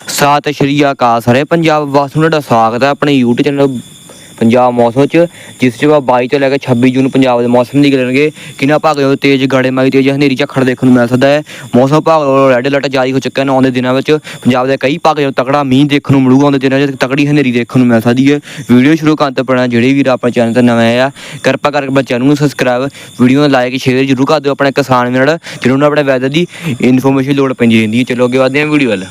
ਸਤਿ ਸ਼੍ਰੀ ਅਕਾਲ ਸਾਰੇ ਪੰਜਾਬ ਵਾਸੀਆਂ ਨੂੰ ਤੁਹਾਡਾ ਸਵਾਗਤ ਹੈ ਆਪਣੇ YouTube ਚੈਨਲ ਪੰਜਾਬ ਮੌਸਮ ਚ, ਜਿਸ ਚ ਆਪਾਂ 22 ਤੋਂ ਲੈ ਕੇ 26 ਜੂਨ ਪੰਜਾਬ ਦੇ ਮੌਸਮ ਦੀ ਕਰਨਗੇ ਕਿੰਨਾ ਭਾਗ ਜੋ ਤੇਜ਼ ਗੜੇਮਾਰੀ ਤੇਜ਼ ਹਨੇਰੀ ਝੱਖੜ ਦੇਖਣ ਨੂੰ ਮਿਲ ਸਕਦਾ ਹੈ। ਮੌਸਮ ਭਾਗ ਰੈੱਡ ਅਲਰਟ ਜਾਰੀ ਹੋ ਚੁੱਕਾ ਹੈ। ਆਉਂਦੇ ਦਿਨਾਂ ਵਿੱਚ ਪੰਜਾਬ ਦੇ ਕਈ ਭਾਗ ਜੋ ਤਕੜਾ ਮੀਂਹ ਦੇਖਣ ਨੂੰ ਮਿਲੂਗਾ। ਆਉਂਦੇ ਦਿਨਾਂ ਵਿੱਚ ਤਕੜੀ ਹਨੇਰੀ ਦੇਖਣ ਨੂੰ ਮਿਲ ਸਕਦੀ ਹੈ। ਵੀਡੀਓ ਸ਼ੁਰੂ ਕਰਨ ਤੋਂ ਪਹਿਲਾਂ ਜਿਹੜੇ ਵੀਰ ਆਪਣੇ ਚੈਨਲ ਤੇ ਨਵੇਂ ਆਇਆ ਕਿਰਪਾ ਕਰਕੇ ਆਪਣੇ ਚੈਨਲ ਨੂੰ ਸਬਸਕ੍ਰਾਈਬ ਵੀਡੀਓ ਨੂੰ ਲਾਈਕ ਸ਼ੇਅਰ ਜ਼ਰੂਰ ਕਰ ਦਿਓ ਆਪਣੇ ਕਿਸਾਨ ਵੀਰ ਜਿਹਨਾਂ ਨੂੰ ਆਪਣੇ ਵੈਦਰ ਦੀ ਇਨਫੋਰਮੇਸ਼ਨ ਲੋੜ ਪੈਂਦੀ ਰਹਿੰਦੀ ਹੈ। ਚਲੋ ਅੱਗੇ ਵਧਦੇ ਹਾਂ ਵੀਡੀਓ ਵੱਲ।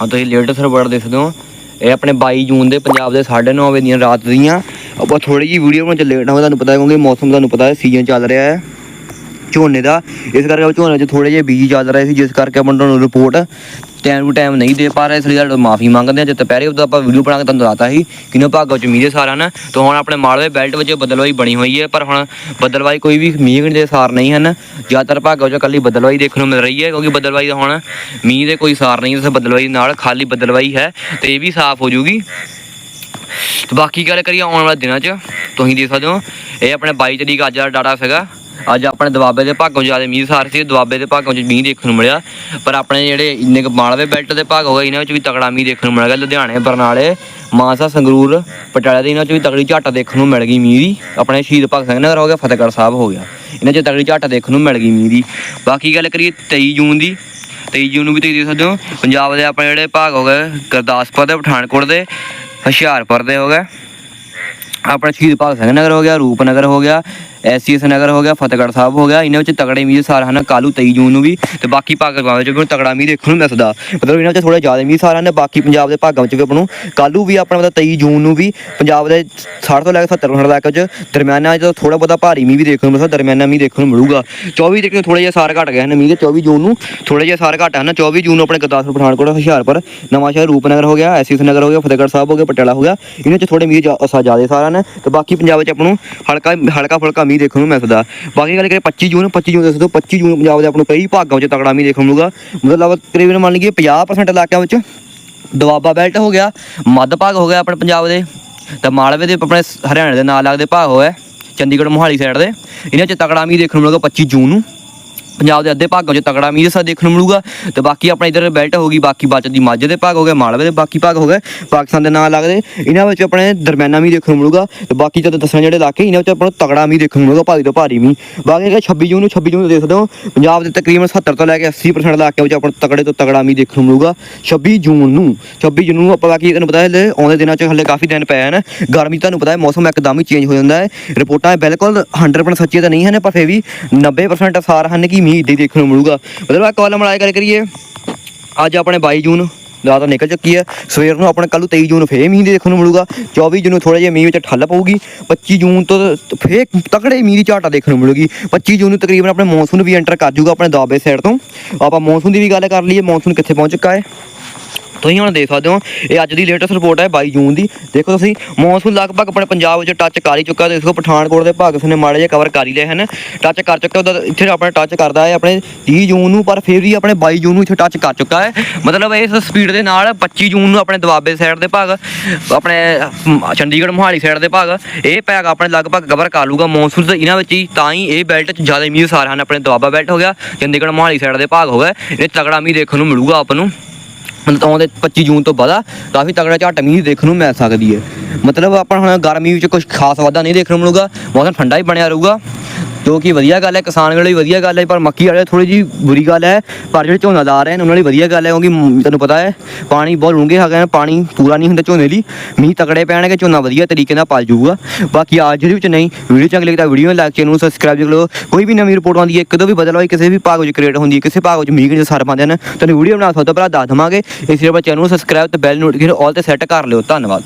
ਹਾਂ, ਤੁਸੀਂ ਲੇਟੈਸਟ ਰਿਪੋਰਟ ਦੇਖ ਸਕਦੇ ਹੋ। ਇਹ ਆਪਣੇ 22 ਜੂਨ ਦੇ ਪੰਜਾਬ ਦੇ 9:30 ਵਜੇ ਦੀਆਂ ਰਾਤ ਦੀਆਂ। ਆਪਾਂ ਥੋੜੀ ਜੀ ਵੀਡੀਓ ਬਣਾਉਣ ਚ ਲੇਟ ਹੋ ਤੁਹਾਨੂੰ ਪਤਾ ਹੈ ਕਿਉਂਕਿ ਮੌਸਮ ਤੁਹਾਨੂੰ ਪਤਾ ਹੈ ਸੀਜ਼ਨ ਚੱਲ ਰਿਹਾ ਹੈ। ਝੋਨੇ ਦਾ। ਇਸ ਕਰਕੇ ਆਪਾਂ ਝੋਨੇ 'ਚ ਥੋੜੇ ਜਿਹੇ ਬੀਜ ਚੱਲ ਰਹੇ ਸੀ, ਜਿਸ ਕਰਕੇ ਆਪਾਂ ਤੁਹਾਨੂੰ ਰਿਪੋਰਟ ਟਾਈਮ ਟੂ ਟਾਈਮ ਨਹੀਂ ਦੇ ਪਾ ਰਹੇ। ਇਸ ਲਈ ਤੁਹਾਡਾ ਮਾਫੀ ਮੰਗਦੇ ਹਾਂ। ਜੇ ਦੁਪਹਿਰੇ ਉਦੋਂ ਆਪਾਂ ਵੀਡੀਓ ਬਣਾ ਕੇ ਤੁਹਾਨੂੰ ਦੱਸਤਾ ਸੀ ਕਿਨੋਂ ਭਾਗਾਂ ਚ ਮੀਂਹ ਦੇ ਸਾਰਾ ਨਾ ਤਾਂ ਹੁਣ ਆਪਣੇ ਮਾਲਵੇ ਬੈਲਟ ਵਿੱਚ ਬਦਲਵਾਈ ਬਣੀ ਹੋਈ ਹੈ। ਪਰ ਹੁਣ ਬਦਲਵਾਈ ਕੋਈ ਵੀ ਮੀਂਹ ਦੇ ਸਾਰ ਨਹੀਂ ਹਨ। ਜ਼ਿਆਦਾਤਰ ਭਾਗਾਂ ਚ ਕੱਲੀ ਬਦਲਵਾਈ ਦੇਖਣ ਨੂੰ ਮਿਲ ਰਹੀ ਹੈ, ਕਿਉਂਕਿ ਬਦਲਵਾਈ ਦਾ ਹੁਣ ਮੀਂਹ ਦੇ ਕੋਈ ਸਾਰ ਨਹੀਂ। ਇਸ ਬਦਲਵਾਈ ਨਾਲ ਖਾਲੀ ਬਦਲਵਾਈ ਹੈ, ਤੇ ਇਹ ਵੀ ਸਾਫ਼ ਹੋ ਜੂਗੀ। ਤੇ ਬਾਕੀ ਗੱਲ ਕਰੀਏ ਆਉਣ ਵਾਲੇ ਦਿਨਾਂ 'ਚ, ਤੁਸੀਂ ਦੇਖ ਸਕਦੇ ਹੋ। ਇਹ ਆਪਣੇ 22 ਤਰੀਕ ਅੱਜ ਦਾ ਡਾਟਾ ਸੀਗਾ। ਅੱਜ ਆਪਣੇ ਦੁਆਬੇ ਦੇ ਭਾਗੋਂ ਜ਼ਿਆਦਾ ਮੀਂਹ ਸਾਰ ਸੀ, ਦੁਆਬੇ ਦੇ ਭਾਗੋਂ 'ਚ ਮੀਂਹ ਦੇਖਣ ਨੂੰ ਮਿਲਿਆ। ਪਰ ਆਪਣੇ ਜਿਹੜੇ ਇੰਨੇ ਕੁ ਮਾਲਵੇ ਬੈਲਟ ਦੇ ਭਾਗ ਹੋ ਗਏ, ਇਹਨਾਂ ਵਿੱਚ ਵੀ ਤਕੜਾ ਮੀਂਹ ਦੇਖਣ ਨੂੰ ਮਿਲ ਗਿਆ। ਲੁਧਿਆਣੇ, ਬਰਨਾਲੇ, ਮਾਨਸਾ, ਸੰਗਰੂਰ, ਪਟਿਆਲੇ ਦੇ ਇਹਨਾਂ 'ਚ ਵੀ ਤਕੜੀ ਝਾਟਾ ਦੇਖਣ ਨੂੰ ਮਿਲ ਗਈ ਮੀਂਹ ਦੀ। ਆਪਣੇ ਸ਼ਹੀਦ ਭਗਤ ਸਿੰਘ ਨਗਰ ਹੋ ਗਿਆ, ਫਤਿਹਗੜ੍ਹ ਸਾਹਿਬ ਹੋ ਗਿਆ। ਇਹਨਾਂ 'ਚ ਤਕੜੀ ਝਾਟਾ ਦੇਖਣ ਨੂੰ ਮਿਲ ਗਈ ਮੀਂਹ ਦੀ। ਬਾਕੀ ਗੱਲ ਕਰੀਏ 23 ਜੂਨ ਦੀ 23 ਜੂਨ ਨੂੰ ਵੀ ਤੁਸੀਂ ਦੇਖ ਸਕਦੇ ਹੋ, ਪੰਜਾਬ ਦੇ ਆਪਣੇ ਜਿਹੜੇ ਭਾਗ ਹੋ ਗਏ, ਗੁਰਦਾਸਪੁਰ ਦੇ, ਪਠਾਨਕੋਟ ਦੇ, ਹੁਸ਼ਿਆਰਪੁਰ ਦੇ ਹੋ ਗਏ। ਆਪਣਾ ਸ਼ਹੀਦ ਭਗਤ ਸਿੰਘ ਨਗਰ ਹੋ ਗਿਆ, ਰੂਪਨਗਰ ਹੋ ਗਿਆ ਐਸਸੀਐਸ ਨਗਰ ਹੋ ਗਿਆ, ਫਤਿਹਗੜ੍ਹ ਸਾਹਿਬ ਹੋ ਗਿਆ। ਇਹਨਾਂ ਵਿੱਚ ਤਗੜੇ ਮੀਂਹ ਸਾਰ ਹਨ, ਕਾਲੂ 23 ਜੂਨ ਨੂੰ ਵੀ ਤੇ ਬਾਕੀ ਭਾਗਾਂ ਵਿੱਚ ਵੀ ਤਗੜਾ ਮੀਂਹ ਦੇਖਣ ਨੂੰ ਮਿਲਦਾ। ਮਤਲਬ ਇਹਨਾਂ ਵਿੱਚ ਥੋੜੇ ਜ਼ਿਆਦਾ ਮੀਂਹ ਸਾਰ ਹਨ, ਬਾਕੀ ਪੰਜਾਬ ਦੇ ਭਾਗਾਂ ਵਿੱਚ ਵੀ ਆਪਾਂ ਨੂੰ ਕਾਲੂ ਵੀ ਆਪਣਾ ਮਤਲਬ 23 ਜੂਨ ਨੂੰ ਵੀ ਪੰਜਾਬ ਦੇ 60 ਤੋਂ ਲੈ ਕੇ 70 ਪਰਸੈਂਟ ਤੱਕ ਚ ਦਰਮਿਆਨਾ ਚ ਥੋੜਾ ਬਹੁਤਾ ਭਾਰੀ ਮੀਂਹ ਵੀ ਦੇਖਣ ਨੂੰ ਮਿਲਦਾ, ਦਰਮਿਆਨਾ ਮੀਂਹ ਦੇਖਣ ਨੂੰ ਮਿਲੂਗਾ। 24 ਤਰੀਕ ਨੂੰ ਥੋੜੇ ਜਿਹਾ ਸਾਰ ਘਟ ਗਏ ਹਨ ਮੀਂਹ ਦੇ 24 ਜੂਨ ਨੂੰ ਥੋੜੇ ਜਿਹਾ ਸਾਰ ਘਟ ਹਨ। 24 ਜੂਨ ਨੂੰ ਆਪਣੇ ਗੁਰਦਾਸਪੁਰ, ਪਠਾਨਕੋਟ, ਹੁਸ਼ਿਆਰਪੁਰ ਨਵਾਂਸ਼ਹਿਰ ਰੂਪਨਗਰ ਹੋ ਗਿਆ ਐਸਸੀਐਸ ਨਗਰ ਹੋ ਗਿਆ, ਫਤਿਹਗੜ੍ਹ ਸਾਹਿਬ ਹੋ ਗਿਆ, ਪਟਿਆਲਾ ਹੋ ਗਿਆ। ਇਹਨਾਂ ਚ ਥੋੜੇ ਮੀਂਹ ਜ਼ਿਆਦਾ ਸਾਰ ਹਨ ਤੇ ਬਾਕੀ ਪੰਜਾਬ ਵਿੱਚ ਆਪਾਂ ਨੂੰ ਹਲਕਾ ਹਲਕਾ ਫੁਲਕਾ ਮੀਂਹ ਦੇਖਣ ਨੂੰ ਮਿਲਦਾ। ਬਾਕੀ ਗੱਲ ਕਰੀਏ 25 ਜੂਨ 25 ਜੂਨ ਦੱਸ ਦਿਓ 25 ਜੂਨ ਪੰਜਾਬ ਦੇ ਆਪਾਂ ਨੂੰ ਕਈ ਭਾਗਾਂ ਵਿੱਚ ਤਕੜਾ ਮੀਂਹ ਦੇਖਣ ਨੂੰ ਮਿਲੂਗਾ। ਮਤਲਬ ਤਕਰੀਬਨ ਮੰਨ ਲਈਏ 50% ਇਲਾਕਿਆਂ ਵਿੱਚ ਦੁਆਬਾ ਬੈਲਟ ਹੋ ਗਿਆ, ਮੱਧ ਭਾਗ ਹੋ ਗਿਆ ਆਪਣੇ ਪੰਜਾਬ ਦੇ। ਤਾਂ ਮਾਲਵੇ ਦੇ ਆਪਣੇ ਹਰਿਆਣੇ ਦੇ ਨਾਲ ਲੱਗਦੇ ਭਾਗ ਹੋਇਆ, ਚੰਡੀਗੜ੍ਹ ਮੋਹਾਲੀ ਸਾਈਡ ਦੇ। ਇਹਨਾਂ 'ਚ ਤਕੜਾ ਮੀਂਹ ਦੇਖਣ ਨੂੰ ਮਿਲੂਗਾ 25 ਜੂਨ ਨੂੰ। ਪੰਜਾਬ ਦੇ ਅੱਧੇ ਭਾਗਾਂ 'ਚ ਤਗੜਾ ਮੀਂਹ ਸਾ ਦੇਖਣ ਨੂੰ ਮਿਲੂਗਾ ਤੇ ਬਾਕੀ ਆਪਣੇ ਇਧਰ ਬੈਲਟ ਹੋ ਗਈ, ਬਾਕੀ ਬਚਦੀ ਮਾਝੇ ਦੇ ਭਾਗ ਹੋ ਗਏ, ਮਾਲਵੇ ਦੇ ਬਾਕੀ ਭਾਗ ਹੋ ਗਏ, ਪਾਕਿਸਤਾਨ ਦੇ ਨਾਲ ਲੱਗਦੇ, ਇਹਨਾਂ ਵਿੱਚ ਆਪਣੇ ਦਰਮਿਆਨਾ ਮੀਂਹ ਦੇਖਣ ਨੂੰ ਮਿਲੂਗਾ ਤੇ ਬਾਕੀ ਜਦੋਂ ਦੱਸਣ ਜਿਹੜੇ ਇਲਾਕੇ, ਇਹਨਾਂ ਵਿੱਚ ਆਪਾਂ ਨੂੰ ਤਗੜਾ ਮੀਂਹ ਦੇਖਣ ਨੂੰ ਮਿਲੂਗਾ, ਭਾਰੀ ਤੋਂ ਭਾਰੀ ਮੀਂਹ ਬਾਕੀ ਹੈਗਾ 26 ਜੂਨ ਨੂੰ 26 ਜੂਨ ਨੂੰ ਦੇਖਦੇ ਹੋ, ਪੰਜਾਬ ਦੇ ਤਕਰੀਬਨ 70 ਤੋਂ ਲੈ ਕੇ 80% ਇਲਾਕਿਆਂ ਵਿੱਚ ਆਪਾਂ ਨੂੰ ਤਗੜੇ ਤੋਂ ਤਗੜਾ ਮੀਂਹ ਦੇਖਣ ਨੂੰ ਮਿਲੂਗਾ। 26 ਜੂਨ ਨੂੰ 26 ਜੂਨ ਨੂੰ ਆਪਾਂ ਬਾਕੀ ਤੁਹਾਨੂੰ ਪਤਾ ਹੈ ਆਉਂਦੇ ਦਿਨਾਂ 'ਚ ਹਲੇ ਕਾਫੀ ਦਿਨ ਪਏ ਹਨ ਗਰਮੀ ਤੁਹਾਨੂੰ ਪਤਾ ਹੈ, ਮੌਸਮ ਇੱਕਦਮ ਹੀ ਚੇਂਜ ਹੋ ਜਾਂਦਾ ਹੈ। ਰਿਪੋਰਟਾਂ ਬਿਲਕੁਲ 100% ਸੱਚੀਆਂ ਤਾਂ ਨਹੀਂ ਹਨ, ਪਰ ਫਿਰ ਵੀ 90% ਅਸਾਰ ਹਨ ਕਿ ਮੀਂਹ ਇੱਦਾਂ ਦੇਖਣ ਨੂੰ ਮਿਲੂਗਾ। ਮਤਲਬ ਆ ਕਾਲਮ ਵਾਲਾ ਗੱਲ ਕਰੀਏ, ਅੱਜ ਆਪਣੇ 22 ਜੂਨ ਰਾਤ ਨਿਕਲ ਚੁੱਕੀ ਹੈ। ਸਵੇਰ ਨੂੰ ਆਪਣੇ ਕੱਲ ਨੂੰ 23 ਜੂਨ ਨੂੰ ਫੇਰ ਮੀਂਹ ਦੇਖਣ ਨੂੰ ਮਿਲੂਗਾ। 24 ਜੂਨ ਨੂੰ ਥੋੜਾ ਜਿਹਾ ਮੀਂਹ ਵਿੱਚ ਠੱਲ ਪਊਗੀ। 25 ਜੂਨ ਤੋਂ ਫੇਰ ਤਕੜੇ ਮੀਂਹ ਦੀ ਝਾਟਾ ਦੇਖਣ ਨੂੰ ਮਿਲੂਗੀ। 25 ਜੂਨ ਨੂੰ ਤਕਰੀਬਨ ਆਪਣੇ ਮੌਨਸੂਨ ਵੀ ਐਂਟਰ ਕਰ ਜੂਗਾ ਆਪਣੇ ਦਾਬੇ ਸਾਈਡ ਤੋਂ। ਆਪਾਂ ਮੌਨਸੂਨ ਦੀ ਵੀ ਗੱਲ ਕਰ ਲਈਏ ਮੌਨਸੂਨ ਕਿੱਥੇ ਪਹੁੰਚ ਚੁੱਕਾ ਹੈ। ਤੁਸੀਂ ਹੁਣ ਦੇਖ ਸਕਦੇ ਹੋ। ਇਹ ਅੱਜ ਦੀ ਲੇਟੈਸਟ ਰਿਪੋਰਟ ਹੈ 22 ਜੂਨ ਦੀ। ਦੇਖੋ ਤੁਸੀਂ, ਮੌਨਸੂਨ ਲਗਭਗ ਆਪਣੇ ਪੰਜਾਬ ਵਿੱਚ ਟੱਚ ਕਰ ਹੀ ਚੁੱਕਾ। ਦੇਖੋ ਪਠਾਨਕੋਟ ਦੇ ਭਾਗ ਨੇ ਮਾੜੇ ਜਿਹਾ ਕਵਰ ਕਰ ਹੀ ਲਏ ਹਨ। ਟੱਚ ਕਰ ਚੁੱਕਾ, ਉਹਦਾ ਇੱਥੇ ਆਪਣਾ ਟੱਚ ਕਰਦਾ ਹੈ ਆਪਣੇ 30 ਜੂਨ ਨੂੰ, ਪਰ ਫਿਰ ਵੀ ਆਪਣੇ 22 ਜੂਨ ਨੂੰ ਇੱਥੇ ਟੱਚ ਕਰ ਚੁੱਕਾ ਹੈ। ਮਤਲਬ ਇਸ ਸਪੀਡ ਦੇ ਨਾਲ 25 ਜੂਨ ਨੂੰ ਆਪਣੇ ਦਵਾਬੇ ਸਾਈਡ ਦੇ ਭਾਗ, ਆਪਣੇ ਚੰਡੀਗੜ੍ਹ ਮੋਹਾਲੀ ਸਾਈਡ ਦੇ ਭਾਗ, ਇਹ ਭਾਗ ਆਪਣੇ ਲਗਭਗ ਕਵਰ ਕਰ ਲੂਗਾ ਮੌਨਸੂਨ ਦੇ ਇਹਨਾਂ ਵਿੱਚ ਹੀ। ਤਾਂ ਹੀ ਇਹ ਬੈਲਟ 'ਚ ਜ਼ਿਆਦਾ ਮੀਂਹ ਸਾਰ ਹਨ। ਆਪਣੇ ਦਵਾਬਾ ਬੈਲਟ ਹੋ ਗਿਆ, ਚੰਡੀਗੜ੍ਹ ਮੋਹਾਲੀ ਸਾਈਡ ਦੇ ਭਾਗ ਹੋ ਗਏ ਇਹ ਤਗੜਾ ਮੀਂਹ ਦੇਖਣ ਨੂੰ ਮਿਲੂਗਾ ਆਪਾਂ ਨੂੰ। ਆਉਂਦੇ 25 ਜੂਨ ਤੋਂ ਬਾਅਦ ਕਾਫੀ ਤਗੜਾ ਝਾਟ ਮੀਂਹ ਦੇਖਣ ਨੂੰ ਮਿਲ ਸਕਦੀ ਹੈ। ਮਤਲਬ ਆਪਾਂ ਹੁਣ ਗਰਮੀ ਵਿੱਚ ਕੁਝ ਖਾਸ ਵਾਧਾ ਨਹੀਂ ਦੇਖਣ ਨੂੰ ਮਿਲੂਗਾ, ਮੌਸਮ ਠੰਡਾ ਹੀ ਬਣਿਆ ਰਹੂਗਾ। ਜੋ ਕਿ ਵਧੀਆ ਗੱਲ ਹੈ, ਕਿਸਾਨ ਲਈ ਵਧੀਆ ਗੱਲ ਹੈ, ਪਰ ਮੱਕੀ ਵਾਲੇ ਥੋੜੀ ਜੀ ਬੁਰੀ ਗੱਲ ਹੈ। ਪਰ ਜਿਹੜੇ ਝੋਨਾ ਲਾ ਰਹੇ ਨੇ, ਉਹਨਾਂ ਲਈ ਵਧੀਆ ਗੱਲ ਹੈ, ਕਿਉਂਕਿ ਤੁਹਾਨੂੰ ਪਤਾ ਹੈ, ਪਾਣੀ ਬਹੁਤ ਡੂੰਘੇ ਹੈਗੇ ਨੇ ਪਾਣੀ ਪੂਰਾ ਨਹੀਂ ਹੁੰਦਾ ਝੋਨੇ ਲਈ। ਮੀਂਹ ਤਕੜੇ ਪੈਣਗੇ, ਝੋਨਾ ਵਧੀਆ ਤਰੀਕੇ ਨਾਲ ਪਲ ਜਾਊਗਾ। ਬਾਕੀ ਅੱਜ ਜਿਹੜੀ ਵਿੱਚ ਨਹੀਂ, ਵੀਡੀਓ ਚੰਗੀ ਲੱਗਦਾ ਵੀਡੀਓ ਨੂੰ ਲਾਈਕ ਚੈਨਲ ਨੂੰ ਸਬਸਕ੍ਰਾਈਬ ਕਰੋ ਕੋਈ ਵੀ ਨਵੀਂ ਰਿਪੋਰਟ ਆਉਂਦੀ ਹੈ ਕਦੋਂ ਵੀ ਬਦਲ ਹੋਈ ਕਿਸੇ ਵੀ ਭਾਗ ਵਿੱਚ ਕ੍ਰੀਏਟ ਹੁੰਦੀ ਹੈ, ਕਿਸੇ ਭਾਗ ਵਿੱਚ ਮੀਂਹ ਦੇ ਸਾਰ ਪਾਉਂਦੇ ਹਨ ਤੁਹਾਨੂੰ ਵੀਡੀਓ ਬਣਾ ਸਕਦਾ ਪਹਿਲਾਂ ਦੱਸ ਦਵਾਂਗੇ। ਇਸ ਲਈ ਆਪਾਂ ਚੈਨਲ ਨੂੰ ਸਬਸਕ੍ਰਾਈਬ ਤੇ ਬੈਲ ਨੋਟੀਫਿਕੇਸ਼ਨ ਆਲ ਤੇ ਸੈੱਟ ਕਰ ਲਿਓ। ਧੰਨਵਾਦ।